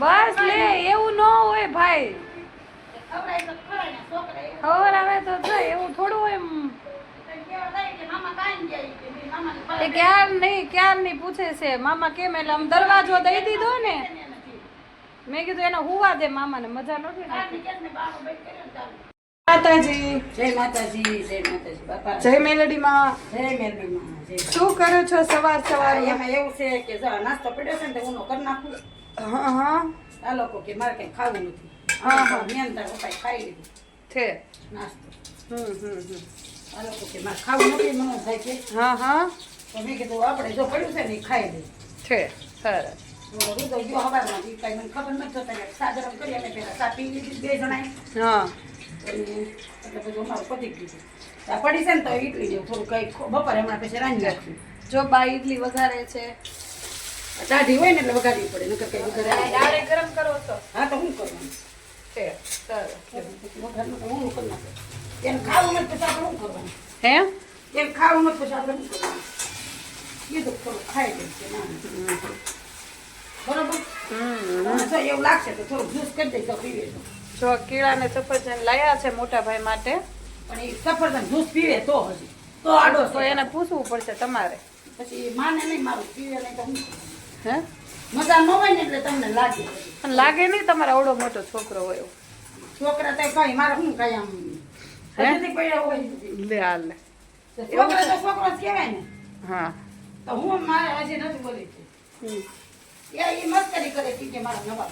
બસ લે, એવું ન હોય ભાઈ. ખબર આવે તો થાય એવું થોડું હોય એ ક્યાર નહીં ક્યાર નહીં પૂછે છે. મામા કેમ એટલે આમ દરવાજો દઈ દીધો ને. મેં કીધું એને હુવા દે મામાને, મજા નથી માતાજી. જય માતાજી જય માતાજી બાપા. જય મેલડીમાં. જય મેલડીમાં શું કરો છો સવાર સવાર એમાં એવું છે કે જો નાસ્તો પડ્યો છે ને તો હું કરી નાખું. હા હા. આ લોકો કે મારે કઈ ખાવું નથી. હા, હા. મેં તાર પપ્પાએ ખાઈ લીધું. છે. નાસ્તો. હમ હમ હમ. આ લોકો કે મારે ખાવું નથી મને થાય છે હા હા. તો મેં કીધું આપણે જો પડ્યું છે ને એ ખાઈ લઈએ. છે સરસ. રૂદો ગયો હવારમાં. ઈ મને ખબર નથી એટલે ચા કરી પી લીધી બે જણાએ. હા. એટલે બધું અમારું પતી ગયું આ પડી છે ને તો ઈડલી જેવું થોડું કઈ બપોરે હમણાં પછી રાંધી નાખ્યું જો બા ઈડલી વઘારે છે દાઢી હોય ને એટલે વઘારવી પડે નકર કંઈ વઘારે દાળે ગરમ કરો તો હા તો શું કરવાનું છે વઘારનું તો હું કરી નાખું. એને ખાવું નથી પછી આપણે શું કરવાનું હે એને ખાવું નથી પછી આપણે શું કરવાનું કીધું થોડું ખાઈ લઈએ કે ના બરોબર એવું લાગશે તો થોડું જ્યુસ કરી દઈશ તો પીવે જો કીડા ને સફરજન લાયા છે મોટા ભાઈ માટે પણ એ સફરજન જ્યુસ પીવે તો હજી. તો આડો તો એને પૂછવું પડશે તમારે. પછી માને નહીં મારું પીવે નહીં તમને હે મજા ન હોય ને એટલે તમને લાગે. પણ લાગે નહીં તમારા આવડો મોટો છોકરો હોય એવું. છોકરા તો કઈ મારે શું કઈ આમ? હે? પડ્યા હોય. લે હાલ છોકરા તો છોકરો જ કહેવાય ને. હા. તો હું મારે હજી નથી બોલી. હમ. એ ઈ મસ્કરી કરે કે મારા નવા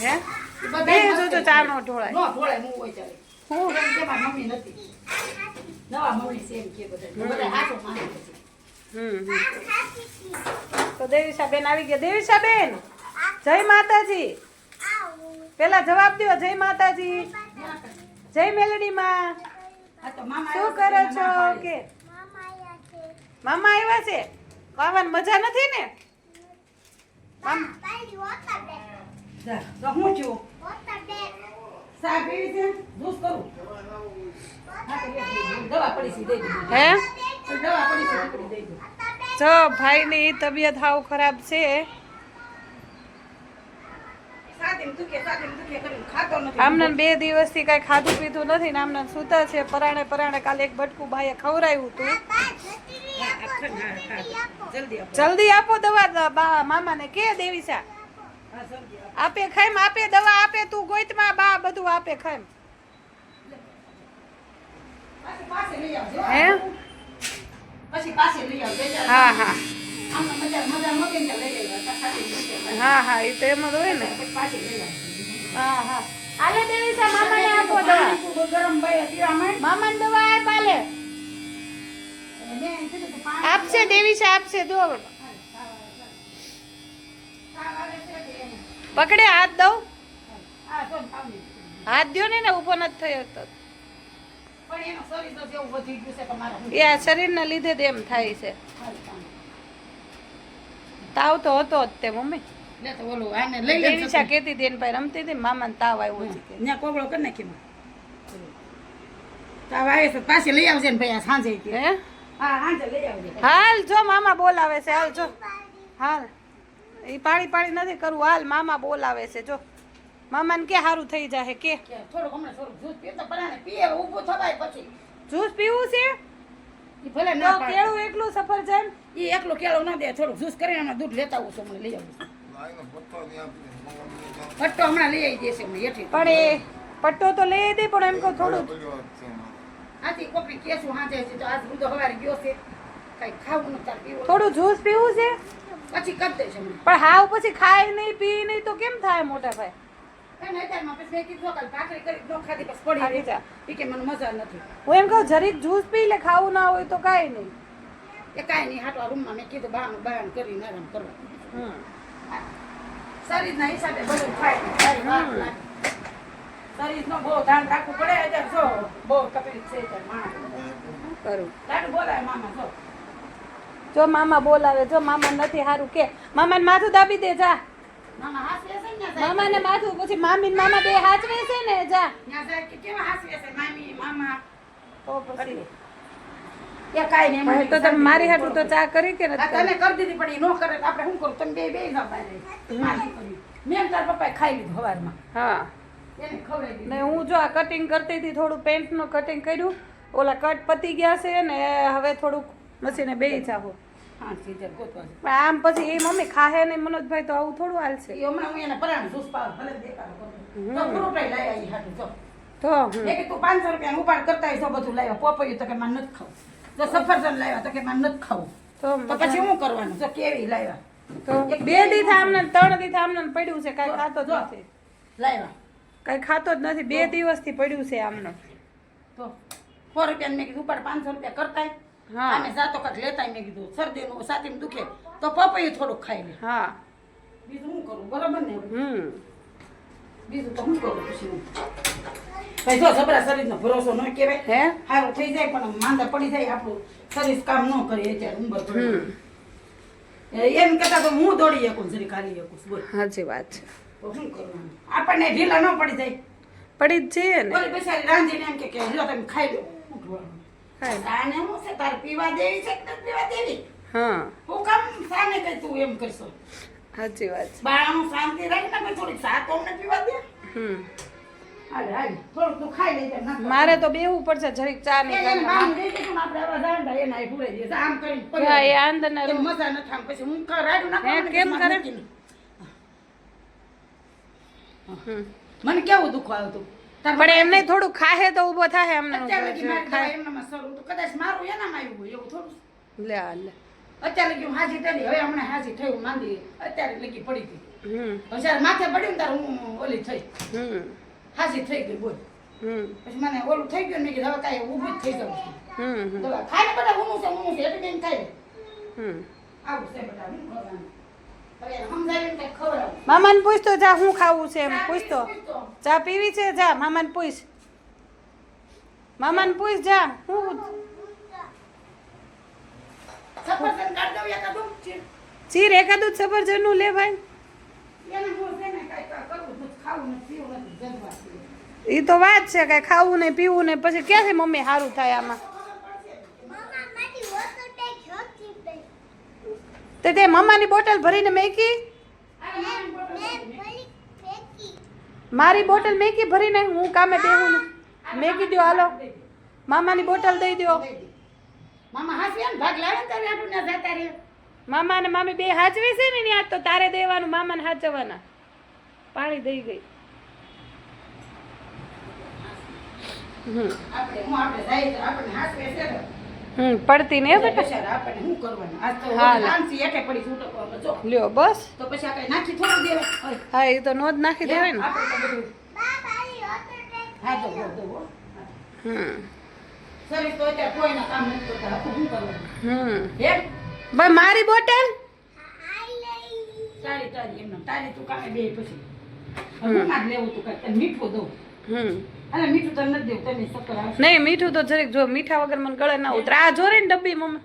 હે? બે બધાય જોજો ચા નો ઢોળાય. નો ઢોળાય, હું હોય ચાલે. હું? કે મારી મમ્મી નથી. નવા મમ્મી છે કે બધા. બધા હાચું માને હમ હમ. તો દેવીશાબેન આવી ગયા. દેવીશાબેન જય માતાજી. પેલા જવાબ દો જય માતાજી. જય મેલડી માં તો શું કરો છો કે? મામા આવ્યા છે? ખાવાની મજા નથી ને? મામ- જા, હું છું? ચા છે? જ્યુસ કરું? હા, દવા પડી છે દઈ હે? દવા પડી છે દઈ જો ભાઈની તબિયત હાવ ખરાબ છે. આમને બે દિવસથી કઈ ખાધું પીધું નથી ને આમને સૂતા છે પરાણે પરાણે કાલે એક બટકું ભાઈએ ખવડાવ્યું હતું. જલ્દી આપો. દવા બા મામાને કે દેવી સા? આપે. ખાઈમ આપે. દવા આપે તું ગોઈતમાં બા બધું આપે ખાઈમ પાછી પાસે લઈ આવજો. હે? પછી પાસે લઈ આવજો. હા હા. હા હા એ તો એમ જ હોય ને હા હા આલે દેવીસા મામાને આપો દવા ગરમ ભાઈ મામાને આપ આલે પાણી આપશે આપશે એને? પકડે હાથ દઉં જો. હાથ દો ને ને ઊભો નથી થયો તો એ આ શરીરના લીધે જ એમ થાય છે. તાવ તો હતો જ તે મમ્મી. દેવીસા કહેતી હતી એને ભાઈ રમતી હતી મામાને તાવ આવ્યો છે. ત્યાં કોગળો કરી નાખી તાવ આવે છે પાછી લઈ આવજે ને ભાઈ સાંજે હે? હા સાંજે લઈ આવજે. હાલ જો મામા બોલાવે છે હાલ જો. હાલ. એ પાણી પાણી નથી કરવું હાલ મામા બોલાવે છે જો. મામાને કે સારું થઈ જાય કે. જ્યુસ પીવું છે? ભલે કેળું એકલું સફરજન ઈ એકલો કેળો ના દે થોડું જ્યુસ કરીને હમણાં દૂધ લેતા આવું છું મને લઈ આવું પટ્ટો હમણાં લઈ આવી દેશે મને એઠી પણ એ પટ્ટો તો લઈ દે પણ એમ કહું થોડું આથી કોકને કેસું હાજે છે તો આજ બધો હવારે ગયો છે. કઈ ખાવું નતા પીવું થોડું જ્યુસ પીવું છે? પછી કરી દઈશ હમણાં. પણ હાવ પછી ખાય નહીં પી નહીં તો કેમ થાય મોટા ભાઈ? એને અત્યારમાં પછી મેં કીધું કાલ ભાખરી કરી ન ખાધી પડી ખાધી રહી જા. ઈ કે મને મજા નથી. હું એમ કહું જરીક જ્યુસ પી લે ખાવું ના હોય તો કાંઈ નહીં. એ કાંઈ નહીં હાટવા રૂમમાં મેં કીધું બહાનું બહાન કરીને આરામ કરવા. હમ. શરીરના હિસાબે બધું લાગે. શરીરનો બહુ ધ્યાન રાખવું પડે અત્યારે જો બહુ તકલીફ છે કરું? બોલાય મામા જો. જો મામા બોલાવે જો મામા નથી સારું કે. મામાને માથું દાબી દે જા. મામા ને મામાને માથું પછી મામી ને મામા બે હાચવે છે ને જા. કેવા હાચવે છે? મામી મામા. તો પછી. એ કાંઈ નહીં તો તમે મારી હાટું તો ચા કરી કે નથી તને કરી? દીધી પણ એ નો કરે તો આપણે શું કરું? તમે બે બે મેં તાર પપ્પાએ ખાઈ લીધું હવારમાં. હા. ને હું જો આ કટિંગ કરતી હતી થોડું પેન્ટનું કટિંગ કર્યું ઓલા કટ પતી ગયા છે ને હવે થોડુંક મશીને બે જાવું હા સીધા ગોતવા છે. પણ આમ પછી એ મમ્મી ખાહે ને મનોજભાઈ તો આવું થોડું હાલશે. છે હમણાં હું એને પરાણે જ્યુસ પાવ ભલે દેખાડો તો ફ્રૂટ લઈ આવી હાટું જો. તો હમ. એ તું પાંચસો રૂપિયા ઉપાડ કરતા હોય બધું લાવ્યો પોપૈયું તો કે મારે નથી ખાવું. તો સફરજન લાવ્યા તો કે મારે નથી ખાવું. તો પછી શું કરવાનું? તો કેવી લાવ્યા? તો બે દી થામને ત્રણ દી થામને પડ્યું છે કાંઈ ખાતો જ નથી. લાવ્યા. કાઈ ખાતો જ નથી બે દિવસથી પડ્યું છે આમનો. તો સો રૂપિયા મેં કીધું ઉપાડ પાંચસો રૂપિયા કરતા હા. અમે જાતો કાંક લેતા મેં કીધું શરદીનું છાતીમાં દુખે. તો પપૈયું થોડુંક ખાઈ લે. હા. બીજું શું કરું? બરાબર ને? હમ. બીજું તો શું કરું પછી? ભાઈ જો જબરા શરીરનો ભરોસો ન કહેવાય. હે? સારું થઈ જાય પણ માંદા પડી જાય આપણું શરીર કામ ન કરે અત્યારે ઉંમર પડી. એમ કહેતા તો હું દોડી શકું જરી ખાલી શકું બોલ. સાચી વાત છે. તો શું કરવાનું? આપણને ઢીલા ન પડી જાય. પડી જ જઈએ ને. ઓલી બિચારી રાંધીને એમ કે લ્યો તમે ખાઈ લો ઉઠવાનું. સાને હું છે તારે પીવા દેવી છે કે પીવા દેવી હા. હું કામ સાને કઈ તું એમ કરશો? સાચી વાત છે. બાળાનું શાંતિ રાખીને પછી થોડીક શાક અમને પીવા દે. હમ. ના મારે તો બેહવું પડશે જરીક ચા ને ને કેમ કરે? મને કેવું દુઃખ આવતું? પણ એમને થોડું ખાહે તો ઊભો થાય એમને કદાચ મારું એનામાં આવ્યું એવું થોડું. લે લે. અત્યારે લગી હું હાજી થઈ હવે હમણાં હાજી થયું માંદી અત્યારે લગી પડી ગઈ. જયારે માથે પડ્યું ને ત્યારે હું ઓલી થઈ. હમ. હાજી થઈ ગઈ બોલ. હમ. પછી મને ઓલું થઈ ગયું ને મેં કીધું હવે કાંઈ ઊભી જ થઈ જાઉં છું. ખાઈને બધા ઊનું છે ઊનું છે એટલે કઈ. હમ. આવું છે બધા હું કરવાનું મામા મામાને પૂછતો જા શું ખાવું છે એમ પૂછતો જા ચા પીવી છે જા મામાને પૂછ. મામાને પૂછ જા હું સફરજન કાઢી દઉં એકાદું? ચીર. એકાદું જ સફરજનનું લે ભાઈ. ને. એ તો વાત છે કે ખાવું ને પીવું ને પછી ક્યાંથી મમ્મી સારું થાય આમાં? તે તે મમ્માની બોટલ ભરીને મેકી? મારી બોટલ મેકી. ભરીને હું કામે બેહું ને? મેકી દ્યો હાલો. મામાની બોટલ દઈ દ્યો. દઈ દે. મામા હાંસી એમ ભાગ લાવે ને તારે આપણે ના જતા રે મામા ને મામી બે હાચવી છે ને ત્યાં તો તારે દેવાનું મામાને હાચવાના. પાણી દઈ ગઈ. હમ. આપણે હું આપણે જાય તો આપણને હાંસવે છે ને. હમ પડતી ને બેટા. લ્યો બસ. તો પછી આ નાખી થોડું દેવાય? હા એ તો નોંધ નાખી દેવાય ને. હા, હમ શરીર તો અત્યારે કોઈના કામ નથી કરતા. આપણે શું કરવાનું? હમ. હે? ભાઈ મારી બોટલ? તારી તારી એમને તારી તું કામે બે પછી. હું માં લેવું તું કાંઈક. મીઠું દઉં. હમ. અરે મીઠું તને નથી દેવું તને શક્કર આવશે. નહીં મીઠું તો જરીક જો મીઠા વગર મને ગળે ના ઉતરે. આ જોરે ને ડબ્બી મમ્મી.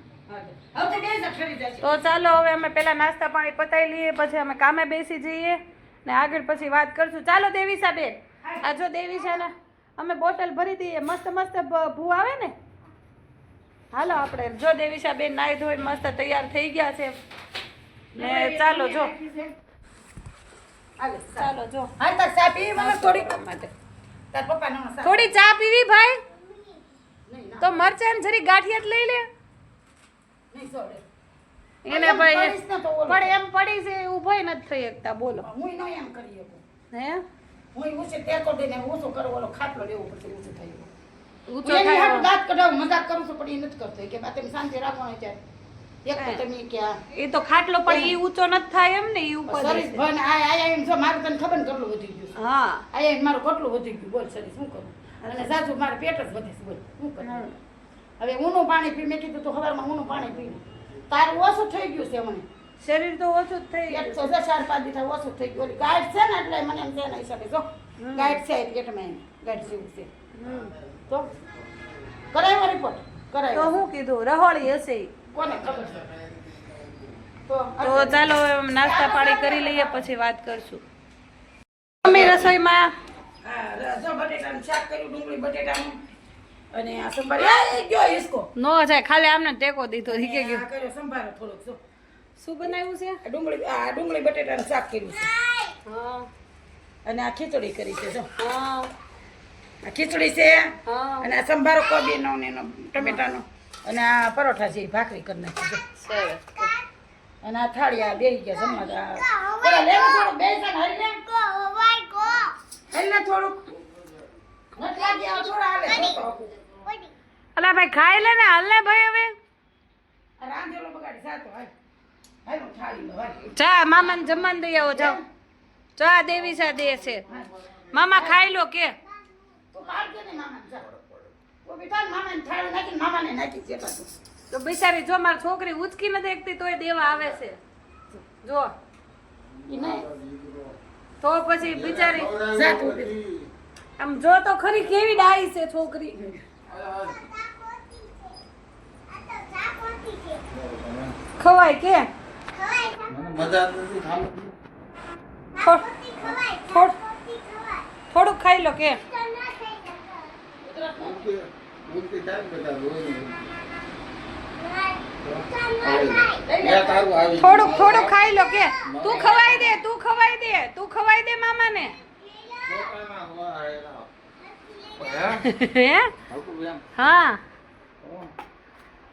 તો ચાલો હવે અમે પેલા નાસ્તા પાણી પતાવી લઈએ પછી અમે કામે બેસી જઈએ. ને આગળ પછી વાત કરશું. ચાલો દેવી સાહેબ આ જો દેવી છે ને અમે બોટલ ભરી દઈએ મસ્ત મસ્ત ભૂ આવે ને? હાલો આપણે જો દેવીશા બેન નાઈ ધોઈ મસ્ત તૈયાર થઈ ગયા છે. ને ચાલો જો. ચાલો જો. હા તાર ચા પીવી મને થોડીક? માટે. તાર પપ્પા થોડી ચા પીવી ભાઈ? તો મરચાં જરી ગાંઠિયા જ લઈ લે. નહીં સોડે. એને ભાઈ. પણ એમ પડી છે ઊભોય નથી થઈ શકતા બોલો. હું એમ કરી શકું. હે? હું ઊંચે ટેકો દઈને ઊંચો કરવો ઓલો ખાટલો લેવો પછી ઊંચો થઈ ઊંચો એની હાટું દાંત કઢાવું મજાક કરું છું પણ એ નથી કરતો. કે બાતે શાંતિ રાખવાનો છે એક તો તમે ક્યાં એ તો ખાટલો પણ એ ઊંચો નથી થાય એમ ને એ ઉપર શરીર ભન આ આયા એમ જો મારું તને ખબર ને કેટલું વધી ગયું હા. આયા મારું કેટલું વધી ગયું. બોલ શરીર શું કરું? અને સાચું મારું પેટ જ વધીશ બોલ શું કરું? હવે ઊનું પાણી પી મેં કીધું તો સવારમાં ઊનું પાણી પી તારું ઓછું થઈ ગયું છે મને શરીર તો ઓછું જ થઈ ગયું. છે ચાર પાંચ દીઠા ઓછું થઈ ગયું. ગાઈડ છે ને એટલે મને એમ છે નહીં શકે જો. ગાઈડ છે પેટમાં એમ ગાઈડ જેવું છે. તો કરાવ્યો રિપોર્ટ તો હું કીધું રહોળી હશે. કોને ખબર? તો ચાલો નાસ્તા પાણી કરી લઈએ પછી વાત કરશું. મમ્મી રસોઈમાં હા, બટેટાનું શાક કર્યું ડુંગળી બટેટાનું અને આ સંભાર ગયો નો જાય ખાલી આમને ટેકો દીધો કે ગયો. કર્યો સંભાર થોડોક જો. શું બનાવ્યું છે? આ ડુંગળી આ ડુંગળી બટેટાનું શાક કર્યું છે. હા. અને આ ખીચડી કરી છે જો. હા. આ ખીચડી છે અને આ સંભારો કોબીનો ને એનો ટમેટાનો. અને આ પરોઠા છે ભાખરી કરી નાખી છે. સરસ. અને આ થાળી આ બે ગયા જમવા. પેલા લેવું થોડું હરી લે હરી લે થોડુંક. અલા ભાઈ ખાઈ લે ને હાલ ને ભાઈ હવે. રાંધેલો બગાડી સાતો હાલ. હાલ. મામા ને જમવાનું દઈ આવો જાઓ. ચા દેવી સા દે છે. મામા ખાઈ લો કે. તું ને બિચારી જો મારી છોકરી ઉચકી નથી એકતી તોય દેવા આવે છે. જો. તો પછી બિચારી. આમ જો તો ખરી કેવી ડાઈ છે છોકરી. ખવાય કે? થોડુંક ખાઈ લો કે. થોડુંક થોડુંક ખાઈ લો કે. તું ખવાઈ દે તું ખવાઈ દે તું ખવાઈ દે મામાને. ને. હે?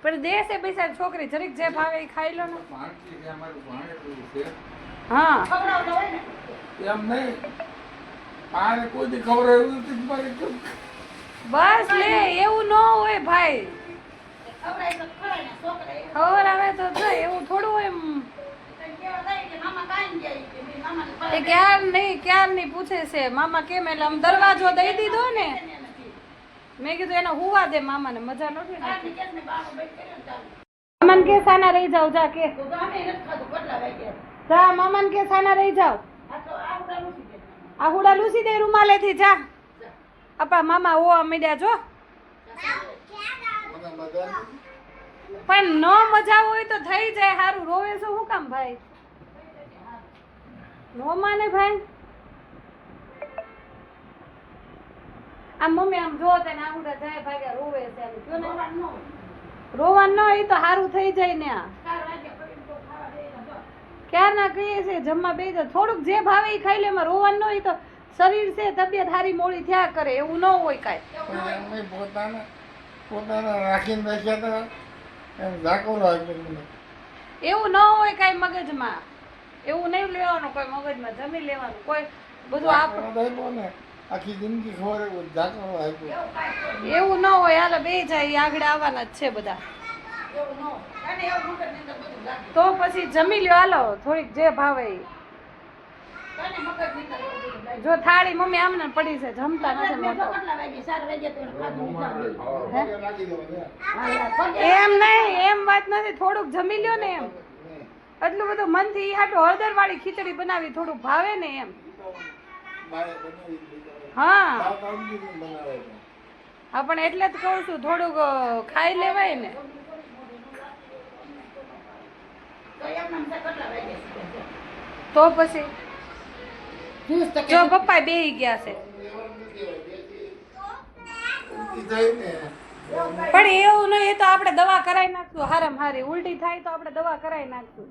પણ દેશે પૈસા છોકરી જરીક જે ભાવે એ ખાઈ લો ને. હા. એમ નહીં. મારે કોઈ દી એવું નથી, મારે કેમ? બસ લે એવું ન હોય ભાઈ. ખબર આવે તો જો એવું થોડું એમ. એ ક્યાર નહીં ક્યાર નહીં પૂછે છે? મામા કેમ એટલે આમ દરવાજો દઈ દીધો ને. મેં કીધું એને હુવા દે મામાને, મજા નથી. મામાને કે સાના રહી જાવ જા કે. જા, મામાને કે સાના રહી જાવ આ તો આ ઉડા નથી હુડા લૂસી દે રૂમાલેથી, જા. આપા મામા ઓ મીડ્યા, જો. પણ ન મજા હોય તો થઈ જાય સારું રોવે શું કામ, ભાઈ? નો માને ભાઈ? આમ મમ્મી આમ જો તે આંગુડા જાય ભાગ્યા રોવે છે આમ ને ન હોય. રોવાનું ન હોય તો સારું થઈ જાય ને આ. ચાર વાગ્યા પડીને તો ખાવા દે ને જો. ક્યાં ના કહીએ છે જમવા બે થોડુંક જે ભાવે એ ખાઈ લે એમાં રોવાનું ન હોય તો શરીર છે તબિયત સારી મોડી થયા કરે એવું ન હોય કાંઈ. પોતાના પોતાના રાખીને એવું ન હોય કાંઈ મગજમાં. એવું નહીં લેવાનું કોઈ મગજમાં જમી લેવાનું કોઈ બધું આપ ઝાકોરો આપ્યો ને. આખી જિંદગી ખબર એવું ન હોય હાલો બે જાય ઈ આગળ આવવાના જ છે બધા. એવું ન હોય. અને એવું મગજની અંદર બધું લાગે. તો પછી જમી લ્યો હાલો થોડીક જે ભાવે. જો થાળી મમ્મી આમને પડી છે જમતા નથી એમ નહીં એમ વાત નથી થોડુંક જમી લ્યો ને એમ. એટલું બધું મનથી હાટો હળદર વાળી ખીચડી બનાવી થોડુંક ભાવે ને એમ. બારે બનાવી દીધો. હા. હા પણ એટલે જ કહું છું થોડુંક ખાઈ લેવાય ને. તો પછી? જો પપ્પા બે ગયા છે. ઉલટી થાય ને. પણ એવું નહીં એ તો આપણે દવા કરાવી નાખશું. હારામ હારી. ઉલટી થાય તો આપણે દવા કરાવી નાખશું.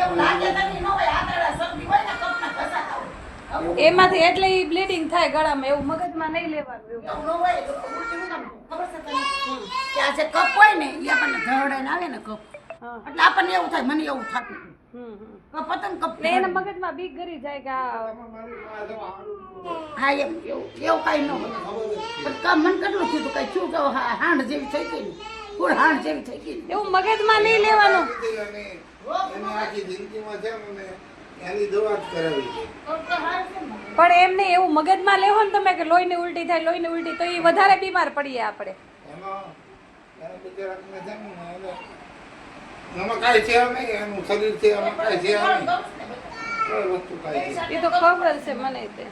એવું લાગે તમે નો હોય આંતરડા હોય ને કપના. આવું એમાંથી એટલે ઈ બ્લીડિંગ થાય ગળામાં એવું મગજમાં નહીં લેવાનું એવું. એવું ન હોય તો ઉલટી શું કામ? ખબર છે તને? કે આ જે કપ હોય ને એ આપણને ધરડાઈને આવે ને કપ. હા. એટલે આપણને એવું થાય મને એવું થતું હમ હમ. કપ હતો ને કપ એના મગજમાં બીક ગરી જાય કે હા એમ એવું એવું કાંઈ ન હોય. કામ મને કેટલું થયું હતું કાંઈ થયું કે હા- હાંડ જેવી થઈ ગઈ ને? હાંડ જેવી થઈ ગઈ એવું મગજમાં નહીં લેવાનું. આખી જિંદગીમાં છે ને એની દવા કરાવી છે. પણ એમ નહીં એવું મગજમાં લેવો ને તમે કે લોહીની ઉલટી થાય લોહીની ઉલટી તો એ વધારે બીમાર પડીએ આપણે. એ તો ખબર છે મને તે.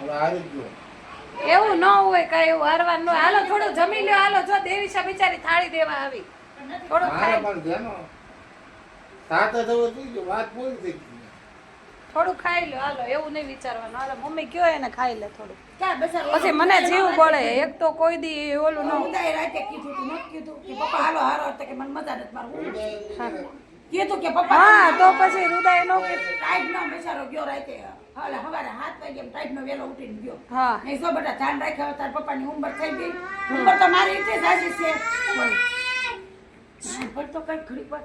હવે ગયો એવું ન હોય કઈ એવું હારવાનું ન હાલો થોડું જમી લ્યો. હાલો જો દેવીશા બિચારી થાળી દેવા આવી. થોડું ખાઈ. થોડું ખાઈ લો હાલો એવું નહીં વિચારવાનું. હાલો મમ્મી કયો એને ખાઈ લે થોડું પછી મને જીવ બળે. એક તો કોઈ દી ઓલું ન ઉદાય રાતે કીધું તું ન કીધું કે પપ્પા હાલો હારો કે મને મજા નથી મારું કીધું કે પપ્પા હા તો પછી હૃદય નો ટાઈટ નો બેસારો ગયો રાતે. હાલે હવારે હાથ વાગે ટાઈટ નો વેલો ઉઠીને ગયો. હા. નહીં સો બેટા ધ્યાન રાખ્યા તાર પપ્પાની ઉંમર થઈ ગઈ. ઉંમર તો મારી રીતે સાચી છે. પણ તો કઈ ખરી પર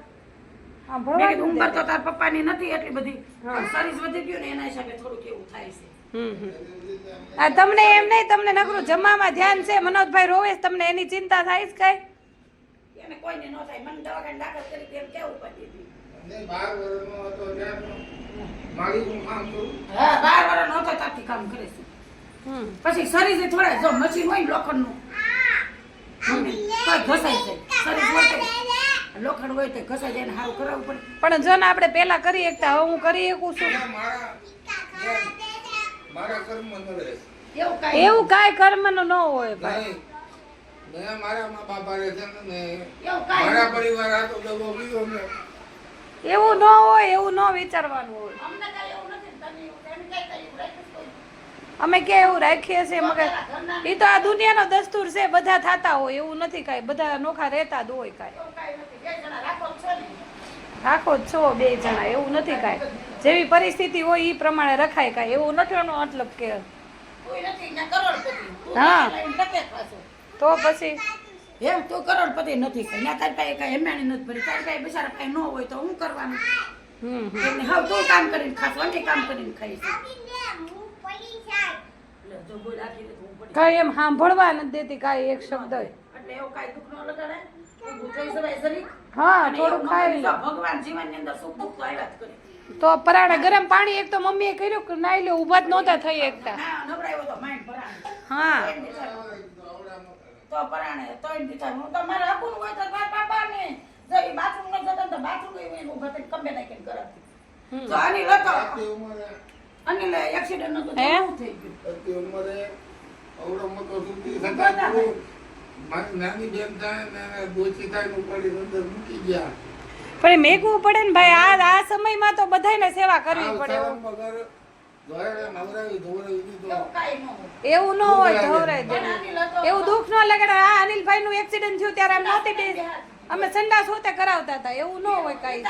હા મેં ભણવા ઉંમર તો તાર પપ્પાની નથી એટલી બધી. સરીસ વધી ગયું ને એના હિસાબે થોડુંક એવું થાય છે. હમ હમ. આ તમને એમ નહીં તમને નકરું જમવામાં ધ્યાન છે? મનોજભાઈ રોવે તમને એની ચિંતા થાય છે કઈ? એને કોઈને ન થાય. મને દવાખાને દાખલ કરી તેમ કેવું પડી હતી કામ કરું. હા બાર નહોતો કામ કરે છે. પછી શરીર થોડા જો મશીન હોય ને લોખંડનું. તો ઘસાઈ જાય. શરીર હોય તો. લોખંડ હોય તો ઘસાઈ જાય ને સારું કરાવવું પડે. પણ જો ને આપણે પેલા કરી એકતા હવે હું કરી શકું છું. આ મારા મારા કર્મ ન એવું કાંઈ કર્મનું ન હોય ભાઈ. મારા બાપા રહે છે ને મારા પરિવાર આ તો દબો બીજો ને એવું ન હોય એવું ન વિચારવાનું હોય. અમે કે એવું રાખીએ છીએ મગર એ તો આ દુનિયાનો દસ્તુર છે બધા થતા હોય એવું નથી કાંઈ. બધા નોખા રહેતા જ હોય કાંઈ. રાખો છો બે જણા એવું નથી કાંઈ. જેવી પરિસ્થિતિ હોય એ પ્રમાણે રખાય કાંઈ. એવું નથી એનો મતલબ કે હા. તો પછી એમ તું કરોડપતિ નથી કઈ ના તારી પાસે કઈ એમાણી નથી ભરી. તારી પાસે બિચારા પાસે ન હોય તો હું કરવાનું? હમ હા એમને હાવ તું કામ કરીને ખાશો અમે કામ કરીને ખાઈશું. કઈ એમ સાંભળવા નથી દેતી કઈ એક શબ્દ. એટલે એવું કાંઈ દુઃખ ન લગાડે ઊભું થઈ જવાય શરીર. હા થોડું ખાઈ લો. તો પરાણા જીવનની અંદર સુખ દુઃખ તો આવ્યા જ કરે. તો પરાણે ગરમ પાણી એક તો મમ્મીએ કર્યું કે નાઈ લે ઊભા જ નહોતા થઈ એકતા. ના નવરાયો તો માઇન્ડ ભરાણે હા. તો પરાણે તોય દીધા હું તો મારે હકું હોય તો તારા બાપાને જો એ બાથરૂમ ન જતા ને તો બાથરૂમ એને ઊભા થઈને ખંભે નાખીને. હમ. જો અનિલ હતો. અનિલ એક્સિડન્ટ તો હે? શું થઈ ગયું. ઉંમરે અવડો મોટો સુધી થતા મારી નાની બેન થાય ને એને થાય ને ઉપાડીને અંદર મૂકી ગયા. પણ મેઘવું પડે ને ભાઈ આ આ સમયમાં તો બધાયને સેવા કરવી પડે એવું ન હોય હતો એવું દુઃખ ન લાગે આ અનિલભાઈ નું એક્સિડન્ટ થયું ત્યારે આમ નહોતી બે અમે સંડાસ હોતે કરાવતા હતા એવું ન હોય કાંઈ.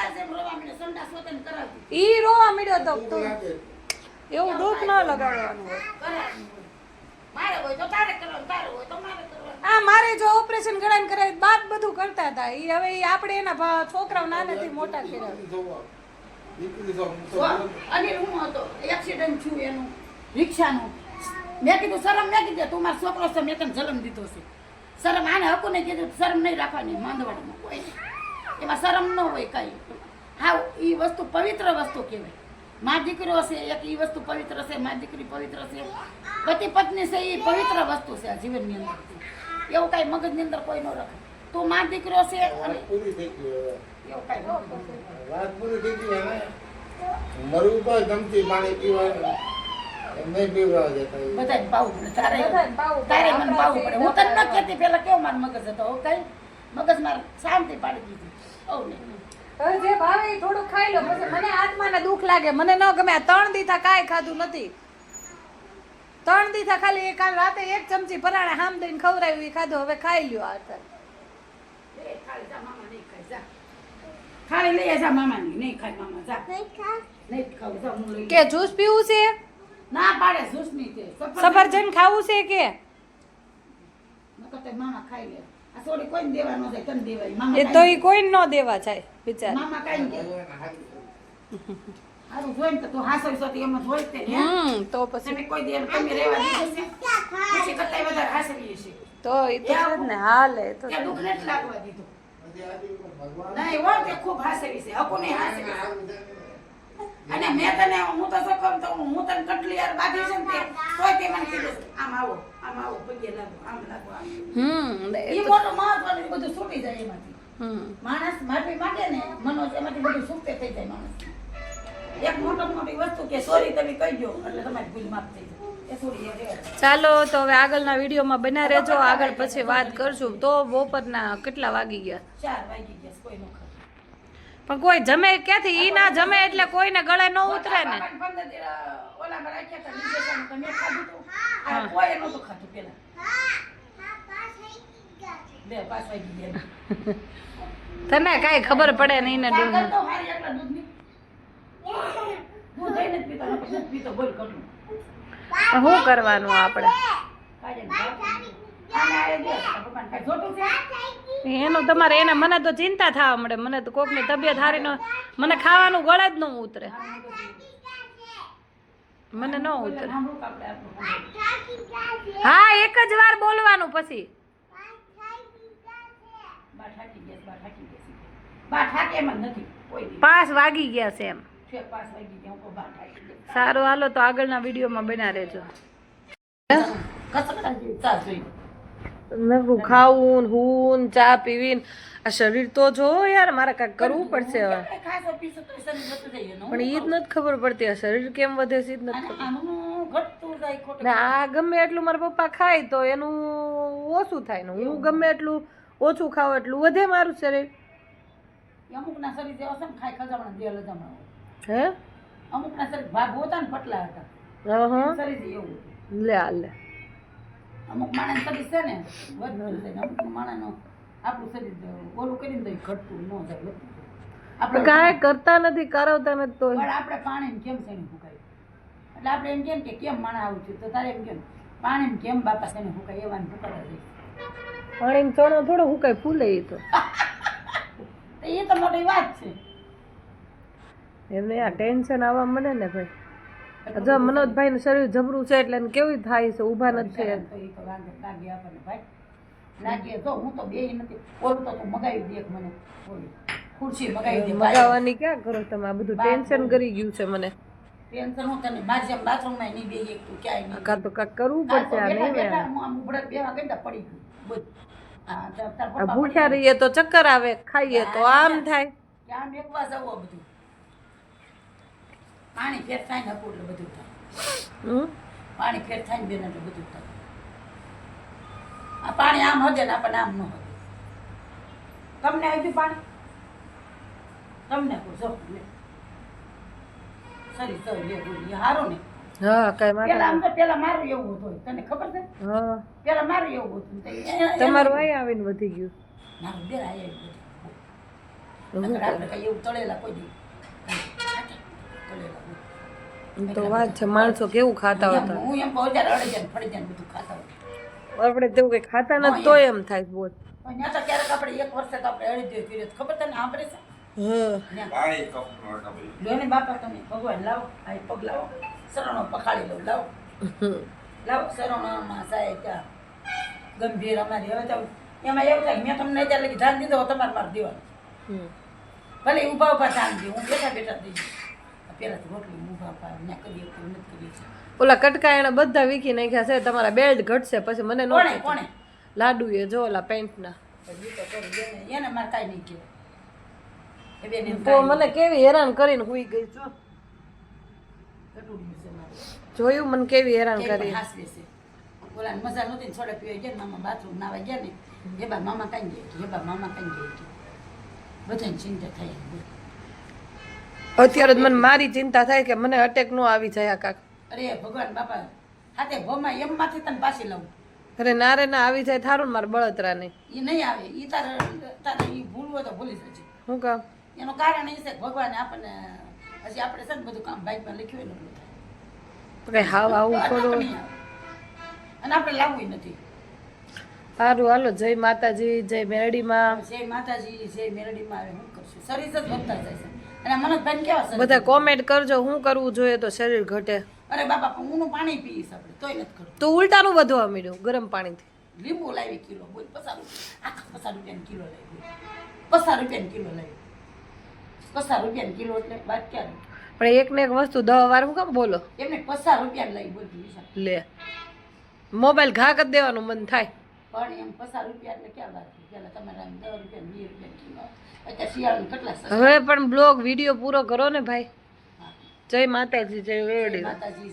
ઈ રોવા મળ્યો તો તું એવું દુઃખ ન લગાડવાનું હોય. મારે હોય તો તારે કરવાનું તો આ મારે જો ઓપરેશન કરાવીને કરાવી બાદ બધું કરતા હતા એ હવે ઈ આપણે એના છોકરાઓ નાનાથી મોટા કર્યા. અનિલ હું હતો એક્સિડન્ટ છું એનું રિક્ષાનું. મેં કીધું શરમ મેં કીધું તું મારો છોકરો છે મેં તને જન્મ દીધો છે. શરમ આને હકું નહીં કીધું શરમ નહીં રાખવાની માંદવાડીમાં કોઈ એમાં શરમ ન હોય કાંઈ. હા એ વસ્તુ પવિત્ર વસ્તુ કહેવાય. મા દીકરો છે એક એ વસ્તુ પવિત્ર છે મા દીકરી પવિત્ર છે. પતિ પત્ની છે એ પવિત્ર વસ્તુ છે આ જીવનની અંદર. એવું કાંઈ મગજની અંદર કોઈ ન રાખે. તું મા દીકરો છે. એવું કાંઈ. વાત પૂરી થઈ ગઈ હવે. મરવું તો ગમતી પાણી પીવાનું. એમ નહીં દેતા એ. પાવું તારે બધાને પાવું પડે. તારે મને પાવું પડે. હું તને ન કહેતી પેલા કેવો મારો મગજ હતો હવે કઈ? મગજ મારે શાંતિ પાડી દીધી. ઓ નહીં હવે જે ભાવે ઈ થોડું ખાઈ લો. પછી મને આત્માને દુઃખ લાગે. મને ન ગમે. ત્રણ દીથા કાંઈ ખાધું નથી. ત્રણ દીથા ખાલી એક કાલ રાતે એક ચમચી પરાણે હામ દઈને ખવડાવ્યું ઈ ખાધું. હવે ખાઈ લ્યો આ અત્યારે. એ ખાલી જા મામા નહીં ખાય જા ખાલી લઈ જા મામાની નહીં ખાય મામા જા. નહીં ખાવું જા હું લઈ કે જ્યુસ પીવું છે? ના પાડે જ્યુસ નહીં છે. સફરજન ખાવું છે કે? નકર તો મામા ખાઈ લે. આ થોડી કોઈને દેવા ન જાય તને દેવાય. મામા એ તો ઈ કોઈ ન દેવા જાય બિચારા. મામા કાઈ કે સારું જોઈને તો તું હાસવી સોતી એમ જ હોય તે હમ તો પછી. તમે કોઈ દે તમે રહેવા દીધું છે. પછી કરતા વધારે હાસવી છે તો ઈ તો ને હાલે તો દુઃખ નથી લાગવા દીધું. પછી આજે ભગવાન નહીં હો તે ખૂબ હાસવી છે. હકુને હાસવી છે. આવું છે ને. અને મેં તને હું તો સકમ તો હું તને કટલી યાર બાંધી છે ને તોય તે મને કીધું આમ આવો આમ આવો પગે લાગો આમ લાગો હમ એ મોટો મહત્વનું બધું છૂટી જાય એમાંથી. હમ. માણસ માફી માંગે ને મનોજ એમાંથી બધું સુખતે થઈ જાય માણસ એક મોટો મોટી વસ્તુ કે સોરી તમે કહી દો એટલે તમારી ભૂલ માફ થઈ જાય. ચાલો તો હવે આગળના વિડીયોમાં બના રહેજો. આગળ પછી વાત કરશું. તો બપોરના કેટલા વાગી ગયા? પણ કોઈ જમે ક્યાંથી? ઈ ના જમે એટલે કોઈને ગળે ન ઉતરે ને. તને કાંઈ ખબર પડે નહીં ને ચા ડૂહને. કરતો મારી એકલા દૂધની. દૂધ દૂધ પીતો, બોલ કટલું. શું કરવાનું આપણે? એનું તમારે એને મને તો ચિંતા થવા મળે મને તો કોકની તબિયત હારી ન મને ખાવાનું ગળે જ ન ઉતરે મને ન ઉતરે. હા એક જ વાર બોલવાનું પછી. પાંચ વાગી ગયા છે એમ પાંચ વાગી ગયા. સારું હાલો તો આગળના વિડીયોમાં બના રહેજો. ચા ખાવું હું ચા પીવીને. આ શરીર તો જો યાર મારે કાંઈક કરવું પડશે હવે. પણ ઈ જ નથી ખબર પડતી આ શરીર કેમ વધે છે એ જ નથી ખબર. આનું ઘટતું જાય ખોટું. ને આ ગમે એટલું મારા પપ્પા ખાય તો એનું ઓછું થાય ને હું ગમે એટલું ઓછું ખાવ એટલું વધે મારું શરીર. અમુકના શરીર જેવા છે ને ખાય ખજામણા હે? અમુકના શરીર ભાગ હોતા ને પટલા હતા. શરીર એવું લે લે. અમુક માણસ શરીર છે ને વધતું ને અમુક માણસનો આપણું શરીર ઓલું કરીને તો ઘટતું ન થાય વધતું આપણે કાંઈ કરતા નથી કરાવતા નથી તો પણ આપણે પાણીને કેમ શેને ફૂંકાય એટલે આપણે એમ કેમ કે કેમ માણા આવું છે? તો તારે એમ કેમ પાણીને કેમ બાપા શેને ફૂંકાય એવાને ફૂંકાવા જાય પાણી ચણો થોડો કઈ ફૂલે તો. તો એ તો મોટી વાત છે. એમને આ ટેન્શન આવવા મને ને ભાઈ. જો મનોજભાઈ નું શરીર જબરું છે એટલે કેવી થાય છે ઊભા નથી મગાવવાની ક્યાં કરો તમે? આ બધું ટેન્શન કરી ગયું છે મને. ટેન્શન હું તને મારી જેમ બાથરૂમમાં નહીં બે એક તું ક્યાંય કાં તો કાંઈક કરવું પડશે આ નહીં હું આમ પડી ગયું. બધું ભૂખ્યા રહીએ તો ચક્કર આવે ખાઈએ તો આમ થાય. આમ એકવા જવું બધું? પાણી ફેર થાય ને હકું એટલે બધું થાય. પાણી ફેર થાય ને બેન એટલે બધું થાય. આ પાણી આમ હગે ને આપણને આમ ન હગે. તમને હજુ પાણી? તમને કહું જો લે. સરી તો લે બોલ હારું ને. તમારું આવીને વધી ગયું. મારું એવું તળેલા કોઈ તો વાત છે માણસો કેવું ખાતા હતા? હું એમ કહું હજાર અઢી હજાર ફળી જાય ને બધું ખાતા હતા આપણે તેવું કઈ ખાતા નથી તો એમ. થાય બોલ. ત્યાં તો ક્યારેક આપણે એક વર્ષે તો આપણે અડી દિવસ કર્યો ખબર તને આપણે છે હા. પાણી કપનું કપી લ્યો ને બાપા તમે ભગવાન લાવો આ પગ લાવો. સરણો પખાડી લો લાવો. લાવો શરણોમાં સાહેબ ત્યાં ગંભીર અમારી. હવે તો એમાં એવું થાય મેં તમને અત્યારે લગી ધ્યાન દીધો તમારે મારે દેવાનું. ભલે ઊભા ઊભા ધ્યાન દે હું બેઠા બેઠા રોટલી કરીએ નથી કરીએ ઓલા કટકા એણે બધા વીખી નાખ્યા છે તમારા બેલ્ટ ઘટશે પછી મને નો કોણે કોણે? લાડુ એ જો ઓલા પેન્ટના. એને મારે કાંઈ નહીં કહેવાય. તો મને કેવી હેરાન કરીને હુઈ ગઈ છું જોયું મને કેવી હેરાન કરી. ઓલાને મજા નહોતી ને સોડા પીવા ગયા મામા બાથરૂમ નાવા ગયા ને એ બા મામા કાંઈ ગયા એ બા મામા કાંઈ ગયા. બધાને ચિંતા થાય. અત્યારે જ મને મારી ચિંતા થાય કે મને અટેક નો આવી જાય કાક. અરે ભગવાન બાપા હાથે ભોમાં એમ માથે તને પાછી લઉં. અરે ના રે ના આવી જાય થારું મારે બળતરા નહીં એ નહીં આવે એ તારે તારે એ ભૂલવો તો ભૂલી જજે. હું કામ? એનું કારણ એ છે કે ભગવાને આપણને હજી આપણે છે બધું કામ બાઇકમાં લખ્યું હોય ને હાવ આવું નહીં અને આપણે લાવવું નથી. સારું હાલો જય માતાજી જય મેરડીમાં. જય માતાજી જય મેરડીમાં આવે હું કરશું શરીર જ વધતા જાય છે. અને મનોજભાઈ કેવા શરીર બધા કોમેન્ટ કરજો શું કરવું જોઈએ તો શરીર ઘટે. અરે બાપા પણ ઊનું પાણી પીઈશ આપણે તોય નથી કરતું તો ઉલટાનું વધવા માંડ્યું ગરમ પાણીથી. લીંબુ લાવી કિલો બોલ પચાસ આખા પસાર રૂપિયાની કિલો લાવી પસાર રૂપિયાની કિલો લાવી. પસાર રૂપિયાની કિલો એટલે વાત ક્યારે પણ એક ને એક વસ્તુ દવા વાર હું કેમ બોલો? એમને પસાર રૂપિયા લાવી બોલતી લે. મોબાઈલ ઘા કરી દેવાનું મન થાય. પણ એમ પસાર રૂપિયા એટલે ક્યાં વાત પેલા તમારે દસ રૂપિયા વીસ રૂપિયા કિલો. હવે પણ બ્લોગ વીડિયો પૂરો કરો ને ભાઈ. જય માતાજી જય વેડી માતાજી